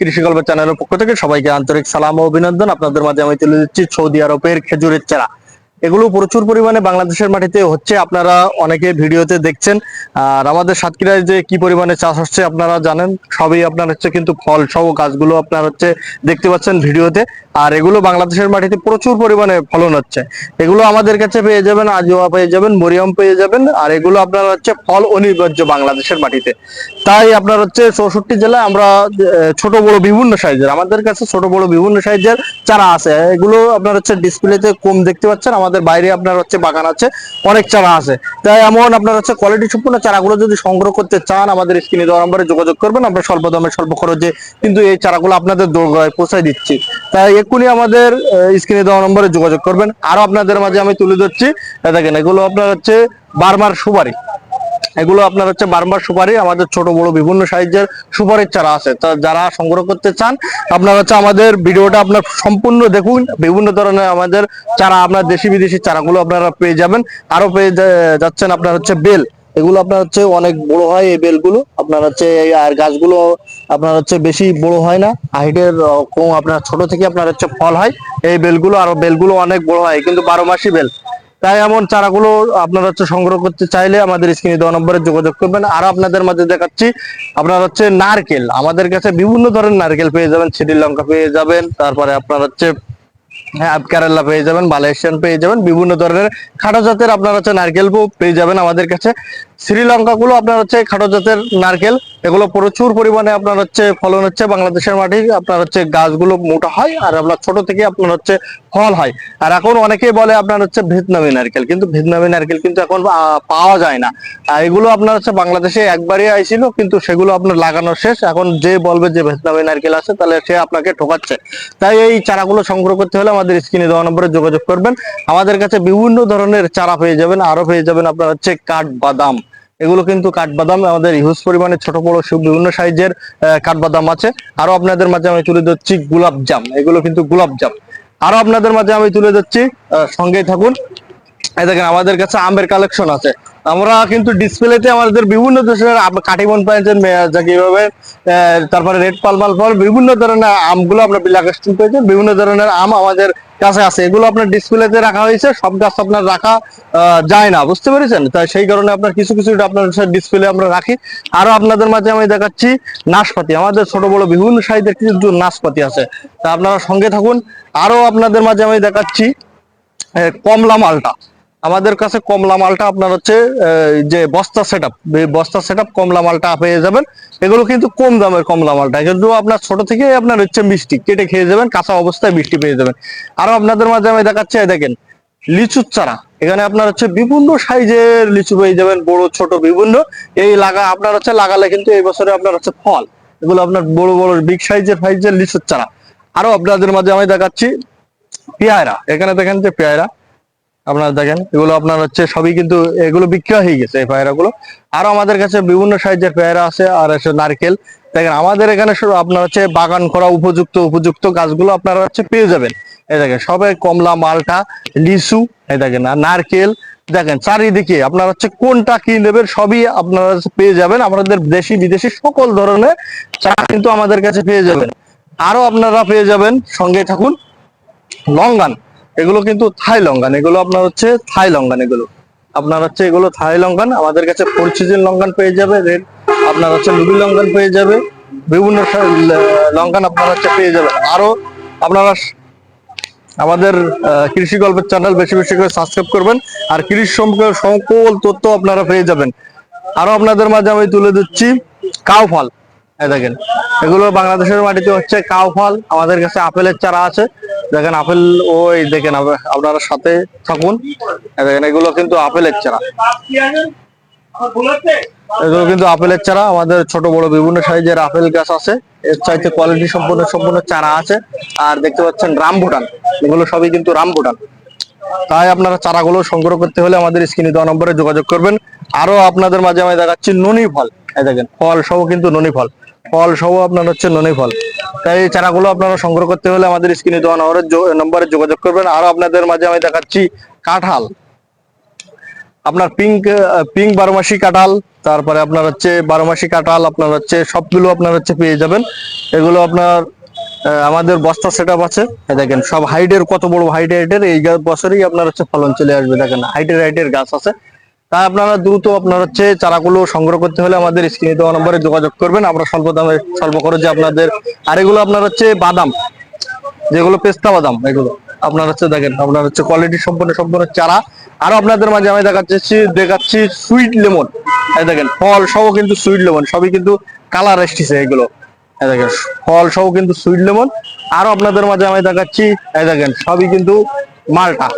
কৃষি গল্প চ্যানেলের পক্ষ থেকে সবাইকে আন্তরিক সালাম ও অভিনন্দন। আপনাদের মাঝে আমি তুলে দিচ্ছি সৌদি আরবের খেজুরের চারা। এগুলো প্রচুর পরিমাণে বাংলাদেশের মাটিতে হচ্ছে, আপনারা অনেকে ভিডিওতে দেখছেন। আর আমাদের সাতক্ষীরায় যে কি পরিমাণে চাষ হচ্ছে আপনারা জানেন, সবই আপনার হচ্ছে কিন্তু ফল সহ গাছগুলো আপনার হচ্ছে দেখতে পাচ্ছেন ভিডিওতে। আর এগুলো বাংলাদেশের মাটিতে প্রচুর পরিমাণে ফলন হচ্ছে। এগুলো আমাদের কাছে পেয়ে যাবেন, আজোয়া পেয়ে যাবেন, মরিয়াম পেয়ে যাবেন, আর এগুলো আপনার হচ্ছে ফল অনিবার্য বাংলাদেশের মাটিতে। তাই আপনার হচ্ছে চৌষট্টি জেলায় আমরা ছোট বড় বিভিন্ন সাইজের, আমাদের কাছে ছোট বড় বিভিন্ন সাইজের চারা আছে। এগুলো আপনার হচ্ছে ডিসপ্লেতে কম দেখতে পাচ্ছেন, আমাদের বাইরে আপনার হচ্ছে বাগান আছে, অনেক চারা আছে। তাই এমন আপনার হচ্ছে কোয়ালিটি সম্পূর্ণ চারাগুলো যদি সংগ্রহ করতে চান, আমাদের স্ক্রিনে দেওয়া নম্বরে যোগাযোগ করবেন, আমরা স্বল্প দামে, স্বল্প খরচে কিন্তু এই চারাগুলো আপনাদের পৌঁছায় দিচ্ছি। তাই এক্ষুনি আমাদের স্ক্রিনে দেওয়া নম্বরে যোগাযোগ করবেন। আরও আপনাদের মাঝে আমি তুলে ধরছি দেখেন এগুলো আপনার হচ্ছে বারবার সুপারি। এগুলো আপনার হচ্ছে বারবার সুপারি, আমাদের ছোট বড় বিভিন্ন সাইজের সুপারির চারা আছে। তা যারা সংগ্রহ করতে চান, আপনার হচ্ছে আমাদের ভিডিওটা আপনার সম্পূর্ণ দেখুন। বিভিন্ন ধরনের আমাদের চারা, আপনার দেশি বিদেশি চারাগুলো আপনারা পেয়ে যাবেন। আরও পেয়ে যাচ্ছেন আপনার হচ্ছে বেল। এগুলো আপনার হচ্ছে অনেক বড় হয় এই বেলগুলো। আপনার হচ্ছে আর গাছগুলো আপনার হচ্ছে বেশি বড় হয় না। হাইটের কম আপনার ছোট থেকে আপনার হচ্ছে ফল হয়। এই বেলগুলো আর বেলগুলো অনেক বড় হয়, কিন্তু বারো মাসি বেল। তাই এমন চারাগুলো আপনারা হচ্ছে সংগ্রহ করতে চাইলে আমাদের স্ক্রিনে দেওয়া নম্বরে যোগাযোগ করবেন। আর আপনাদের মাঝে দেখাচ্ছি, আপনার হচ্ছে নারকেল। আমাদের কাছে বিভিন্ন ধরনের নারকেল পেয়ে যাবেন শ্রীলঙ্কা পেয়ে যাবেন, তারপরে আপনার হচ্ছে হ্যাঁ কেরালা পেয়ে যাবেন মালয়েশিয়ান পেয়ে যাবেন, বিভিন্ন ধরনের খাটো জাতের আপনার হচ্ছে নারকেল পেয়ে যাবেন আমাদের কাছে। শ্রীলঙ্কা গুলো আপনার হচ্ছে খাটো জাতের নারকেল, এগুলো প্রচুর পরিমাণে আপনার হচ্ছে ফলন হচ্ছে, বাংলাদেশের মাটি আপনার হচ্ছে গাছগুলো মোটা হয় আর আপনার ছোট থেকে আপনার হচ্ছে ফল হয়। আর এখন অনেকেই বলে আপনার হচ্ছে ভিয়েতনামি নারকেল, কিন্তু ভিয়েতনামি নারকেল কিন্তু এখন পাওয়া যায় না। আর এগুলো আপনার হচ্ছে বাংলাদেশে একবারই আইছিল, কিন্তু সেগুলো আপনার লাগানো শেষ। এখন যে বলবে যে ভিয়েতনামি নারকেল আছে, তাহলে সে আপনাকে ঠকাচ্ছে। তাই এই চারাগুলো সংগ্রহ করতে হলে আমাদের স্ক্রিনে দেওয়া নম্বরে যোগাযোগ করবেন। আমাদের কাছে বিভিন্ন ধরনের চারা পেয়ে যাবেন আরও পেয়ে যাবেন আপনার হচ্ছে কাঠ বাদাম এগুলো কিন্তু কাঠবাদাম, আমাদের হিউজ পরিমাণে ছোট, বড় বিভিন্ন সাইজের কাঠবাদাম আছে। আরও আপনাদের মাঝে আমি তুলে ধরছি গোলাপ জাম এগুলো কিন্তু গোলাপ জাম আরও আপনাদের মাঝে আমি তুলে ধরছি সঙ্গেই থাকুন। দেখেন, আমাদের কাছে আমের কালেকশন আছে। আমরা কিন্তু ডিসপ্লেতে আমাদের বিভিন্ন দেশের কাটিমন পেয়েছেন কীভাবে তারপরে রেড পালমাল ফল বিভিন্ন ধরনের আমগুলো আপনার বিলাকাস্টিন পেয়েছেন, বিভিন্ন ধরনের আম আমাদের কাছে আছে। এগুলো আপনার ডিসপ্লেতে রাখা হয়েছে, সব গাছ আপনার রাখা যায় না, বুঝতে পেরেছেন? তাই সেই কারণে আপনার কিছু কিছু আপনার ডিসপ্লে আমরা রাখি। আরও আপনাদের মাঝে আমি দেখাচ্ছি নাশপাতি। আমাদের ছোট বড় বিভিন্ন সাইজের কিছু নাশপাতি আছে। তা আপনারা সঙ্গে থাকুন। আরও আপনাদের মাঝে আমি দেখাচ্ছি কমলা মালটা। আমাদের কাছে কমলা মালটা আপনার হচ্ছে যে বস্তা সেট আপ বস্তা সেট আপ কমলা মালটা পেয়ে যাবেন। এগুলো কিন্তু কম দামের কমলা মালটা, কিন্তু আপনার ছোট থেকে আপনার হচ্ছে মিষ্টি, কেটে খেয়ে যাবেন, কাঁচা অবস্থায় মিষ্টি পেয়ে যাবেন। আরও আপনাদের মাঝে আমি দেখাচ্ছি দেখেন, লিচুর চারা। এখানে আপনার হচ্ছে বিভিন্ন সাইজের লিচু পেয়ে যাবেন, বড়, ছোট, বিভিন্ন। এই লাগা, আপনার হচ্ছে লাগালে কিন্তু এই বছরে আপনার হচ্ছে ফল। এগুলো আপনার বড় বড় বিগ সাইজের সাইজের লিচুর চারা। আরও আপনাদের মাঝে আমি দেখাচ্ছি, পেয়ারা। এখানে দেখেন যে পেয়ারা। আপনারা দেখেন, এগুলো আপনার হচ্ছে সবই কিন্তু এগুলো বিক্রি হয়ে গেছে এই গুলো আরও আমাদের কাছে বিভিন্ন সাইজের পেয়ারা আছে, আর আছে নারকেল। দেখেন, আমাদের এখানে আপনার হচ্ছে বাগান করা উপযুক্ত উপযুক্ত গাছগুলো আপনারা হচ্ছে পেয়ে যাবেন। এই দেখেন সবাই কমলা, মালটা, লিচু, এই দেখেন, আর নারকেল। দেখেন, চারিদিকে আপনার হচ্ছে কোনটা কি নেবেন সবই আপনারা পেয়ে যাবেন। আমাদের দেশি, বিদেশি সকল ধরনের চা কিন্তু আমাদের কাছে পেয়ে যাবেন। আরও আপনারা পেয়ে যাবেন সঙ্গে থাকুন। লঙ্গান। এগুলো কিন্তু থাই লঙ্গান এগুলো আপনার হচ্ছে থাই লঙ্গান এগুলো। আপনার হচ্ছে এগুলো থাই লঙ্কান, আমাদের কাছে ফোর সিজন লঙ্কান পেয়ে যাবে রেড আপনার হচ্ছে লুবি লঙ্কান পেয়ে যাবে, বিভিন্ন লঙ্কান আপনার হচ্ছে পেয়ে যাবে। আরও আপনারা আমাদের কৃষি গল্পের চ্যানেল বেশি বেশি করে সাবস্ক্রাইব করবেন, আর কৃষি সম্পর্কে সকল তথ্য আপনারা পেয়ে যাবেন। আরও আপনাদের মাঝে আমি তুলে দিচ্ছি কাউ ফল এই দেখেন, এগুলো বাংলাদেশের মাটিতে হচ্ছে কাউ ফল। আমাদের কাছে আপেলের চারা আছে। দেখেন, আপেল, ওই দেখেন, আপ- আপনারা সাথে থাকুন। দেখেন, এগুলো কিন্তু আপেলের চারা। এগুলো কিন্তু আপেলের চারা। আমাদের ছোট, বড় বিভিন্ন সাইজের আপেল গাছ আছে। এর চাইতে কোয়ালিটি সম্পূর্ণ সম্পূর্ণ চারা আছে। আর দেখতে পাচ্ছেন রামবুটান এগুলো সবই কিন্তু রামবুটান তাই আপনারা চারাগুলো সংগ্রহ করতে হলে আমাদের স্ক্রিনে দেওয়া নম্বরে যোগাযোগ করবেন। আরও আপনাদের মাঝে আমি দেখাচ্ছি ননি ফল। এই দেখেন, ফল সহ কিন্তু ননি ফল। ফল সহ আপনার হচ্ছে ননি ফল। তাই এই চারাগুলো আপনারা সংগ্রহ করতে হলে আমাদের স্ক্রিনে দেওয়া নম্বরে যোগাযোগ করবেন। আরও আপনাদের মাঝে আমি দেখাচ্ছি কাঁঠাল। আপনার পিঙ্ক পিঙ্ক বারোমাসি কাঁঠাল, তারপরে আপনার হচ্ছে বারো মাসি কাঁঠাল, আপনার হচ্ছে সবগুলো আপনার হচ্ছে পেয়ে যাবেন। এগুলো আপনার আমাদের বস্তা সেট আছে। দেখেন, সব হাইটের, কত বড় হাইট হাইটের, এই বছরই আপনার হচ্ছে ফলন চলে আসবে। দেখেন, হাইটের হাইটের গাছ আছে। তাই আপনারা দ্রুত আপনার হচ্ছে চারাগুলো সংগ্রহ করতে হলে আমাদের স্ক্রিনে দেওয়া নম্বরে যোগাযোগ করবেন। আমরা স্বল্প দামে, স্বল্প খরচে আপনাদের, আর এগুলো আপনার হচ্ছে বাদাম, যেগুলো পেস্তা বাদাম, এগুলো। আপনার হচ্ছে দেখেন, আপনার হচ্ছে কোয়ালিটি সম্পন্ন সম্পূর্ণ চারা। আরও আপনাদের মাঝে আমি দেখাচ্ছি দেখাচ্ছি সুইট লেমন দেখেন, ফল সহ কিন্তু সুইট লেমন সবই কিন্তু কালার এসেছে এগুলো। দেখেন, ফল সহ কিন্তু সুইট লেমন আরও আপনাদের মাঝে আমি দেখাচ্ছি দেখেন, সবই কিন্তু মালটা।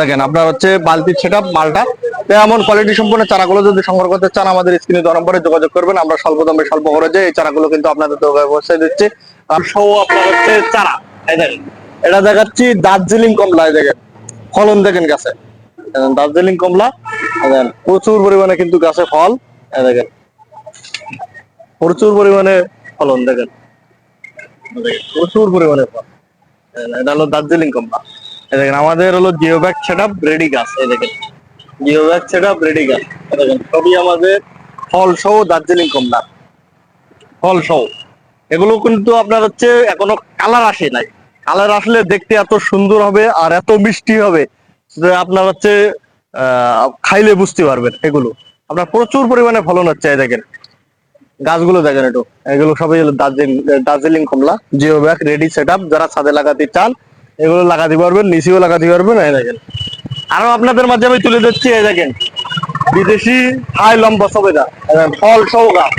দেখেন, আপনার হচ্ছে বালতির সেট মালটা। এমন কোয়ালিটি সম্পন্ন চারাগুলো যদি সংগ্রহ করতে চান, আমাদের স্ক্রিনে দেওয়া নম্বরে যোগাযোগ করবেন। আমরা স্বল্প দামে, স্বল্প খরচে এই চারাগুলো কিন্তু আপনাদের পৌঁছে দিচ্ছি। আর সহ আপনার হচ্ছে চারা। এটা দেখাচ্ছি দার্জিলিং কমলা, এই দেখেন, ফলন দেখেন গাছে। দার্জিলিং কমলা দেখেন, প্রচুর পরিমাণে কিন্তু গাছে ফল দেখেন, প্রচুর পরিমাণে ফলন দেখেন প্রচুর পরিমাণে ফল। এটা হলো দার্জিলিং কমলা। দেখেন, আমাদের হলো জিও ব্যাগ সেট রেডি গাছ এই দেখেন। Geo bag set up ready গাছ দেখেন, সবই আমাদের ফল সহ দার্জিলিং কমলা। ফল সহ এগুলো কিন্তু আপনার হচ্ছে এখনও কালার আসে নাই। কালার আসলে দেখতে এত সুন্দর হবে আর এত মিষ্টি হবে যে আপনার হচ্ছে খাইলে বুঝতে পারবেন এগুলো। আপনার প্রচুর পরিমাণে ফলন হচ্ছে এই দেখেন। গাছগুলো দেখেন একটু। এগুলো সবই দার্জিলিং দার্জিলিং কমলা। জিও ব্যাগ রেডি সেট যারা ছাদে লাগাতে চান, এগুলো লাগাতে পারবেন, নিচেও লাগাতে পারবেন, এই দেখেন। আরও আপনাদের মাঝে আমি তুলে দিচ্ছি এই দেখেন। বিদেশি হাই লম্বা সবেদা। ফল সহ গাছ।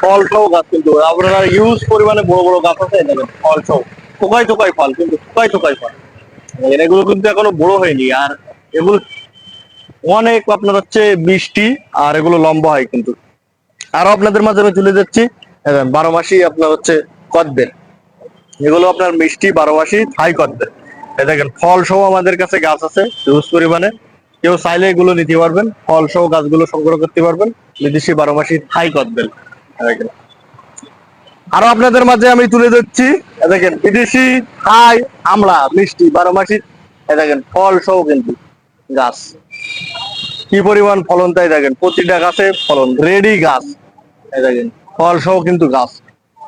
ফল সহ গাছ কিন্তু। আপনারা ইউজ পরিমাণে বড় বড় গাছ আছে দেখেন, ফল সহ। টোকাই টোকাই ফল, কিন্তু টোকাই টোকাই ফল। এগুলো কিন্তু এখনও বড় হয়নি। আর এগুলো অনেক আপনার হচ্ছে বৃষ্টি আর এগুলো লম্বা হয় কিন্তু। আরও আপনাদের মাঝে আমি তুলে যাচ্ছি বারো মাসি আপনার হচ্ছে কদবেল। এগুলো আপনার মিষ্টি, বারো মাসি, থাই কদবেল। দেখেন ফল সহ আমাদের কাছে গাছ আছে, হিউজ পরিমাণে। কেউ চাইলে এগুলো নিতে পারবেন। ফল সহ গাছগুলো সংগ্রহ করতে পারবেন। বিদেশি বারো মাসি থাই করবেন। আরও আপনাদের মাঝে আমি তুলে এই দেখেন, বিদেশি থাই, আমলা, মিষ্টি, বারো মাসি। দেখেন ফল সহ কিন্তু গাছ। কি পরিমাণ ফলন তাই দেখেন, প্রতিটা গাছে ফলন, রেডি গাছ। দেখেন ফল সহ কিন্তু গাছ।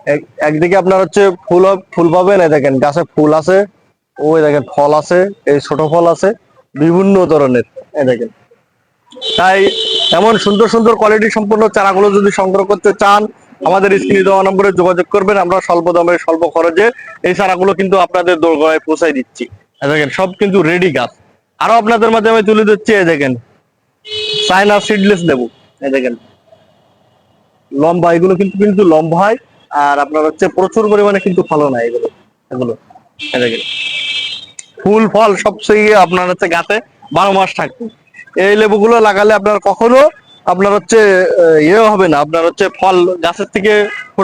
এক- একদিকে আপনার হচ্ছে ফুল ফুল পাবেন দেখেন, গাছে ফুল আছে। ওই দেখেন ফল আছে, এই ছোট ফল আছে, বিভিন্ন ধরনের, এই দেখেন। তাই এমন সুন্দর সুন্দর কোয়ালিটি সম্পন্ন চারাগুলো যদি সংগ্রহ করতে চান, আমাদের স্ক্রিনে দেওয়া নম্বরে যোগাযোগ করবেন, আমরা স্বল্প দামে, স্বল্প খরচে এই চারাগুলো কিন্তু আপনাদের দোরগোড়ায় পৌঁছাই দিচ্ছি। দেখেন, সব কিন্তু রেডি গাছ। আরও আপনাদের মাধ্যমে তুলে দিচ্ছি এই দেখেন। চায়না সিডলেস লেবু, এই দেখেন। লম্বা, এগুলো কিন্তু কিন্তু লম্বা হয়, আর আপনার হচ্ছে প্রচুর পরিমাণে কিন্তু ফলন হয় এগুলো এগুলো, এই দেখেন। ফুল ফল সবচেয়ে আপনার হচ্ছে গাছে বারো মাস থাকবে এই লেবুগুলো লাগালে আপনার কখনো আপনার হচ্ছে ইয়ে হবে না, আপনার হচ্ছে ফল গাছের থেকে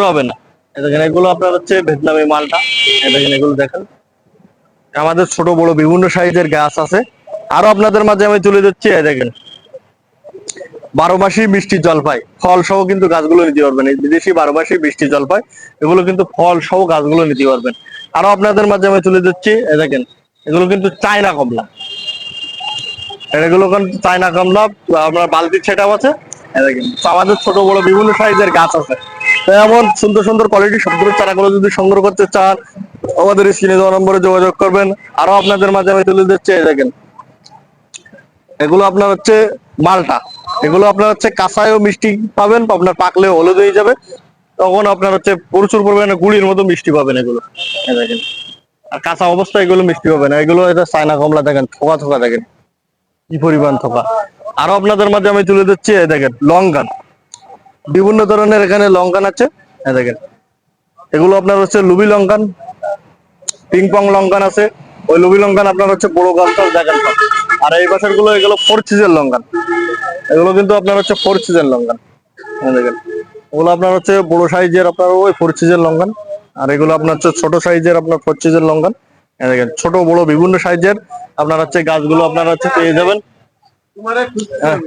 হবে না। এগুলো আপনার হচ্ছে ভিয়েতনামি মালটা। এগুলো দেখেন। আমাদের ছোট, বড় বিভিন্ন সাইজের গাছ আছে। আরও আপনাদের মাঝে আমি তুলে দিচ্ছি দেখেন। বারো মাসি মিষ্টি জলপাই ফল সহ কিন্তু গাছগুলো নিতে পারবেন। বিদেশি বারো মাসি মিষ্টি জলপাই এগুলো কিন্তু ফল সহ গাছগুলো নিতে পারবেন। আরও আপনাদের মাঝে আমি তুলে দিচ্ছি দেখেন। এগুলো কিন্তু চায়না কমলা। এগুলো কিন্তু চায়না কমলা আপনার বালতির সেটাও আছে। আমাদের ছোট বড় বিভিন্ন সাইজের গাছ আছে। এমন সুন্দর সুন্দর কোয়ালিটি সবগুলো চারাগুলো যদি সংগ্রহ করতে চান, আমাদের স্ক্রিনে দেওয়া নম্বরে যোগাযোগ করবেন। আরও আপনাদের মাঝে আমি তুলে দিচ্ছি দেখেন। এগুলো আপনার হচ্ছে মালটা। এগুলো আপনার হচ্ছে কাঁচায়ও মিষ্টি পাবেন, আপনার পাকলেও হলুদ হয়ে যাবে। তখন আপনার হচ্ছে প্রচুর পরিমাণে গুড়ির মতো মিষ্টি পাবেন এগুলো। দেখেন। আর কাঁচা অবস্থায় এগুলো মিষ্টি পাবেন এগুলো এটা চায়না কমলা দেখেন, থোকা থোকা দেখেন। কি পরিমাণ থোকা। আরও আপনাদের মাঝে আমি তুলে দিচ্ছি এই দেখেন, লঙ্কান। বিভিন্ন ধরনের এখানে লঙ্কান আছে, এই দেখেন। এগুলো আপনার হচ্ছে লুবি লঙ্কান পিং পং লঙ্কান আছে। ওই লুবি লঙ্কান আপনার হচ্ছে বড় গাছটাও দেখেন আর এই বছরগুলো এগুলো ফোর সিজন লঙ্কান। এগুলো কিন্তু আপনার হচ্ছে ফোর সিজন লঙ্কান। দেখেন। ওগুলো আপনার হচ্ছে বড় সাইজের আপনার ওই ফোর সিজন লঙ্কান। আর এগুলো আপনার হচ্ছে ছোট সাইজের আপনার ফোর লঙ্কান। দেখেন, ছোট, বড় বিভিন্ন সাইজের আপনার হচ্ছে গাছগুলো আপনার হচ্ছে পেয়ে যাবেন। হ্যাঁ।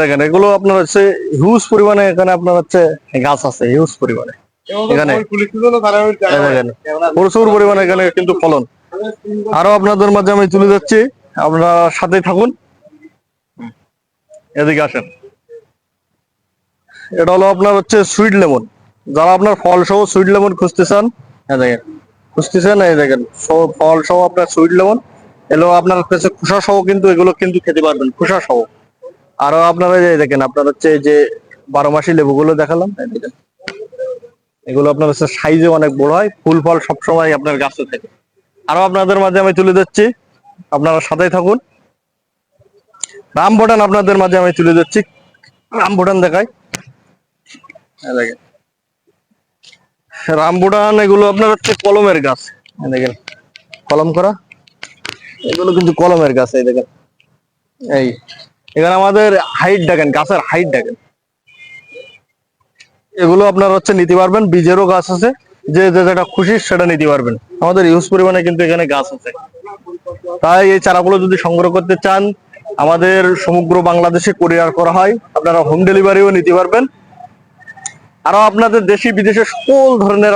দেখেন, এগুলো আপনার হচ্ছে হিউজ পরিমাণে এখানে আপনার হচ্ছে গাছ আছে হিউজ পরিমাণে। প্রচুর পরিমাণে এখানে কিন্তু ফলন। আরও আপনাদের মাঝে আমি তুলে যাচ্ছি আপনারা সাথে থাকুন। এদিকে আসেন। এটা হলো আপনার হচ্ছে সুইট লেমন যারা আপনার ফল সহ সুইট লেমন খুঁজতে চান হ্যাঁ দেখেন, খুঁজতেছেন, এই দেখেন, ফল সহ আপনার সুইট লেমন এগুলো আপনার কাছে খোসা সহ কিন্তু এগুলো কিন্তু খেতে পারবেন, খোসা সহ। আরও আপনারা এই দেখেন, আপনার হচ্ছে এই যে বারো মাসি লেবুগুলো দেখালাম এগুলো আপনার হচ্ছে সাইজে অনেক বড় হয়, ফুল ফল সবসময় আপনার গাছে থাকে। আরও আপনাদের মাঝে আমি তুলে দিচ্ছি আপনারা সাথেই থাকুন। রামবটান আপনাদের মাঝে আমি তুলে দিচ্ছি রামবটান দেখাই। এই দেখেন। রামবুটান, এগুলো আপনার হচ্ছে কলমের গাছ। দেখেন, কলম করা। এগুলো কিন্তু কলমের গাছ, এই দেখেন। এই, এখানে আমাদের হাইট দেখেন, গাছের হাইট দেখেন। এগুলো আপনার হচ্ছে নিতে পারবেন, বীজেরও গাছ আছে। যে যেটা খুশি সেটা নিতে পারবেন। আমাদের ইউজ পরিমাণে কিন্তু এখানে গাছ আছে। তাই এই চারাগুলো যদি সংগ্রহ করতে চান, আমাদের সমগ্র বাংলাদেশে কোরিয়ার করা হয়। আপনারা হোম ডেলিভারিও নিতে পারবেন। আরও আপনাদের দেশি বিদেশে সকল ধরনের